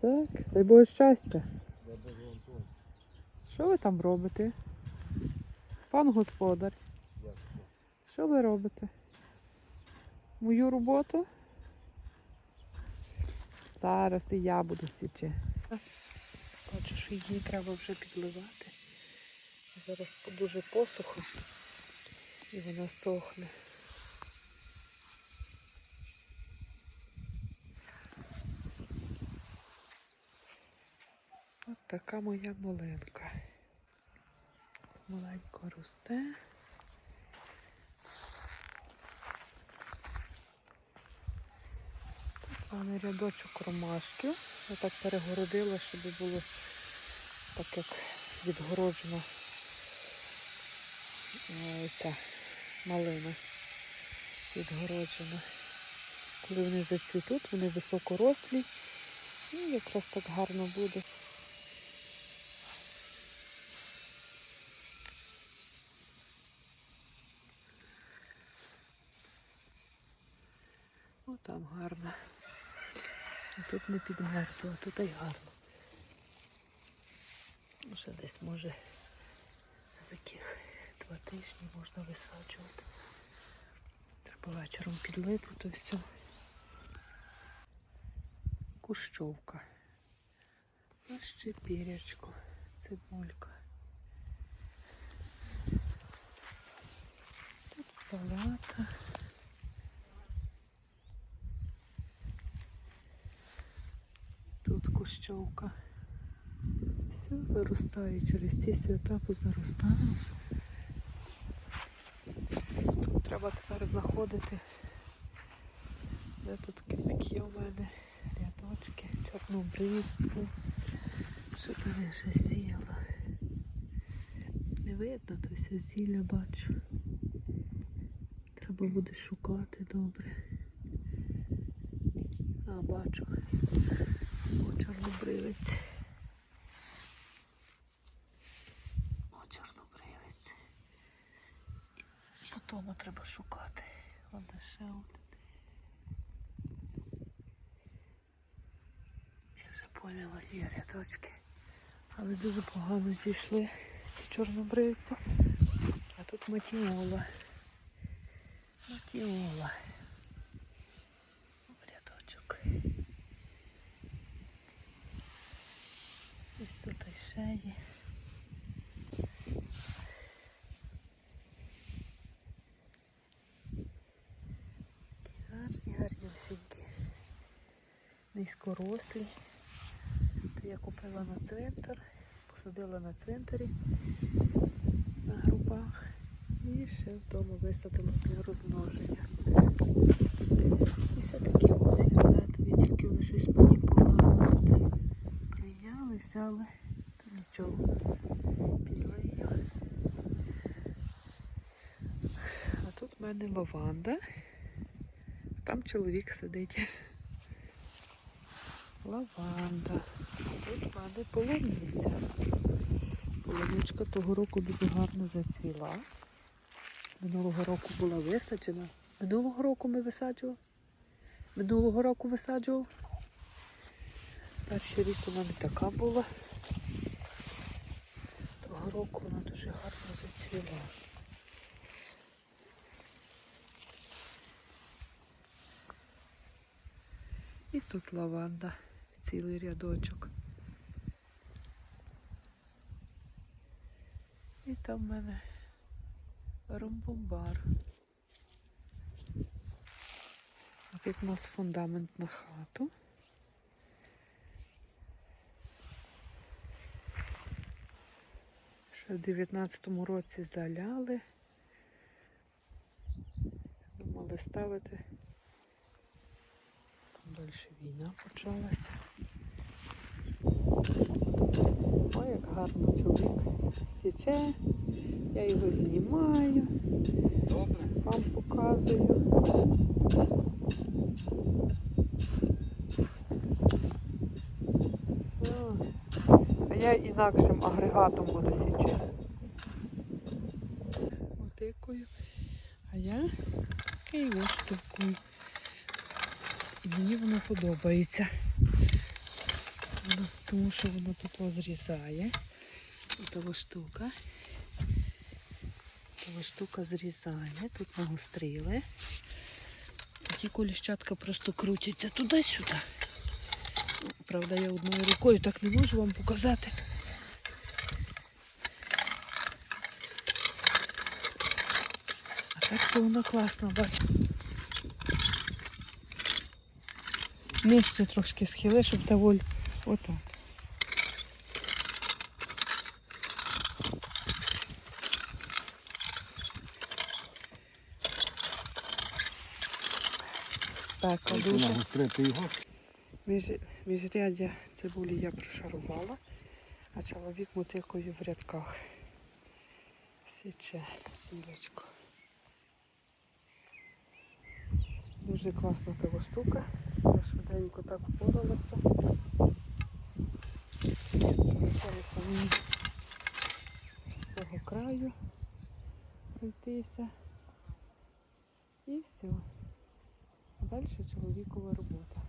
Так, дай Боже щастя. Що ви там робите? Пан господар, що ви робите? Мою роботу? Зараз і я буду січе. Бачу, що її треба вже підливати. Зараз дуже посухо і вона сохне. От така моя маленька. Маленько росте. Тут в рядочок ромашків. Я так перегородила, щоб було так як відгороджена е, ця малина відгороджена. Коли вони зацвітуть, вони високорослі і якраз так гарно буде. Там гарно. А тут не підмерзло, тут і гарно. Ну, Ще десь може за яких два тижні можна висаджувати. Треба вечором підлити, то все. Кущовка. А ще пірячко, цибулька. Тут салата. Тут кущовка. Все заростає через ті свята позаростало. Тут треба тепер знаходити. Де тут квітки у мене, рядочки, чорнобривці. Що там я ще сіяла? Не видно, то все зілля бачу. Треба буде шукати добре. А, бачу. О, чорнобривець. О, чорнобривець. Потім треба шукати. Вон ще один. Я вже поняла, є рядочки. Але дуже погано зійшли ці чорнобривці. А тут матіола. Матіола. Рядочок. Ось тут. Гарні, осінькі. Низькорослі. То я купила на цвинтар, посадила на цвинтарі на грубах і ще вдома висадила для розмноження. І все такі фіолетові, тільки вони щось мені погано. Прийняли, взяли, то нічого підлию. А тут в мене лаванда. Там чоловік сидить. Лаванда. Тут в мене полуниця. Полуничка того року дуже гарно зацвіла. Минулого року була висаджена. Минулого року ми висаджували. Минулого року висаджував. Перший рік вона не така була. Того року вона дуже гарно зацвіла. І тут лаванда, цілий рядочок. І там в мене ромбомбар. А тут у нас фундамент на хату. Ще в 19-му році заляли. Думали ставити. Там далі війна почалася. Ой, як гарно чоловік січе. Я його знімаю, Добре. вам показую. Все. А я інакшим агрегатом буду січе. Отикою. А я штукою. І мені воно подобається. тому що воно тут зрізає. Ось штука. Ось штука зрізає, тут нагострили. Ті коліщатка просто крутяться туди-сюди. Правда, я одною рукою так не можу вам показати. А так то воно класно, бачите. Нижче трошки схили, щоб та воль отак. Якщо дуже. Міжряддя цибулі я прошарувала, а чоловік мотикою в рядках. Січе сілечко. Дуже класна така штука. Я швиденько так впоралася. Залишилося мені з того краю пройтися. І все. Далі чоловікова робота.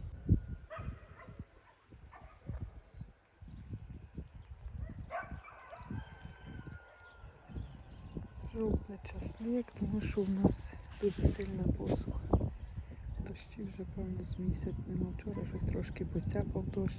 Жовтне часник, тому що в нас дуже сильна посуха. Дощі вже, певно, з місяць нема. Вчора щось трошки поцяпав дощ.